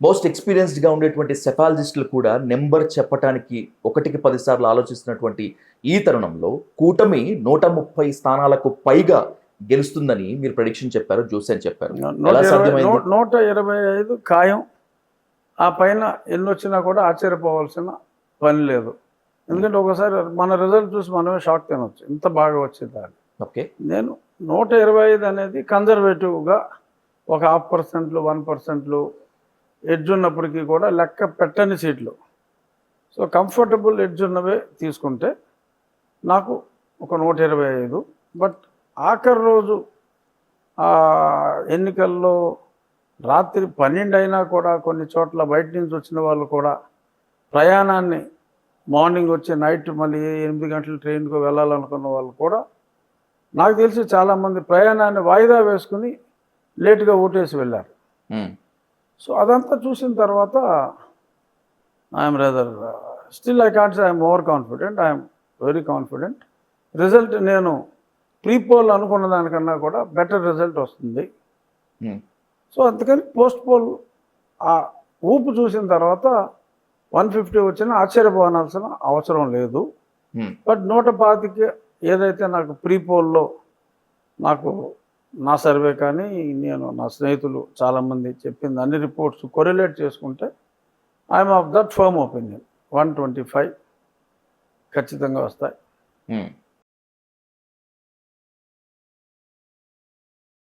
Most ఎక్స్పీరియన్స్డ్గా ఉండేటువంటి సెఫాలజిస్టులు కూడా number చెప్పటానికి ఒకటికి పది సార్లు ఆలోచిస్తున్నటువంటి ఈ తరుణంలో కూటమి నూట ముప్పై స్థానాలకు పైగా గెలుస్తుందని మీరు ప్రడిక్షన్ చెప్పారు జోసెన్ చెప్పారు. నూట ఇరవై ఐదు ఖాయం. ఆ పైన ఎన్ని వచ్చినా కూడా ఆశ్చర్యపోవాల్సిన పని లేదు. ఎందుకంటే ఒకసారి మన రిజల్ట్ చూసి మనమే షాక్ తినొచ్చు ఇంత బాగా వచ్చింది అని ఓకే. నేను నూట ఇరవై ఐదు అనేది కన్జర్వేటివ్గా ఒక హాఫ్ పర్సెంట్లు వన్ పర్సెంట్లు ఎడ్జ్ ఉన్నప్పటికీ కూడా లెక్క పెట్టని సీట్లు. సో కంఫర్టబుల్ ఎడ్జ్ ఉన్నవే తీసుకుంటే నాకు ఒక నూట ఇరవై ఐదు. బట్ ఆఖరి రోజు ఎన్నికల్లో రాత్రి పన్నెండు అయినా కూడా కొన్ని చోట్ల బయట నుంచి వచ్చిన వాళ్ళు కూడా ప్రయాణాన్ని మార్నింగ్ వచ్చి నైట్ మళ్ళీ ఎనిమిది గంటల ట్రైన్కు వెళ్ళాలనుకున్న వాళ్ళు కూడా నాకు తెలిసి చాలామంది ప్రయాణాన్ని వాయిదా వేసుకుని లేటుగా ఓటేసి వెళ్ళారు. సో అదంతా చూసిన తర్వాత I'm rather still I can't I'm over confident I'm very confident result నేను ప్రీ పోల్ అనుకున్న దానికన్నా కూడా బెటర్ రిజల్ట్ వస్తుంది. సో అందుకని పోస్ట్ పోల్ ఆ ఊపు చూసిన తర్వాత వన్ ఫిఫ్టీ వచ్చినా ఆశ్చర్యపోవాల్సిన అవసరం లేదు. బట్ నూట పాతికి ఏదైతే నాకు ప్రీ పోల్లో నాకు నా సర్వే కానీ నేను నా స్నేహితులు చాలామంది చెప్పింది అన్ని రిపోర్ట్స్ కొరిలేట్ చేసుకుంటే I'm of that firm opinion one twenty five ఖచ్చితంగా వస్తాయి. Hmm.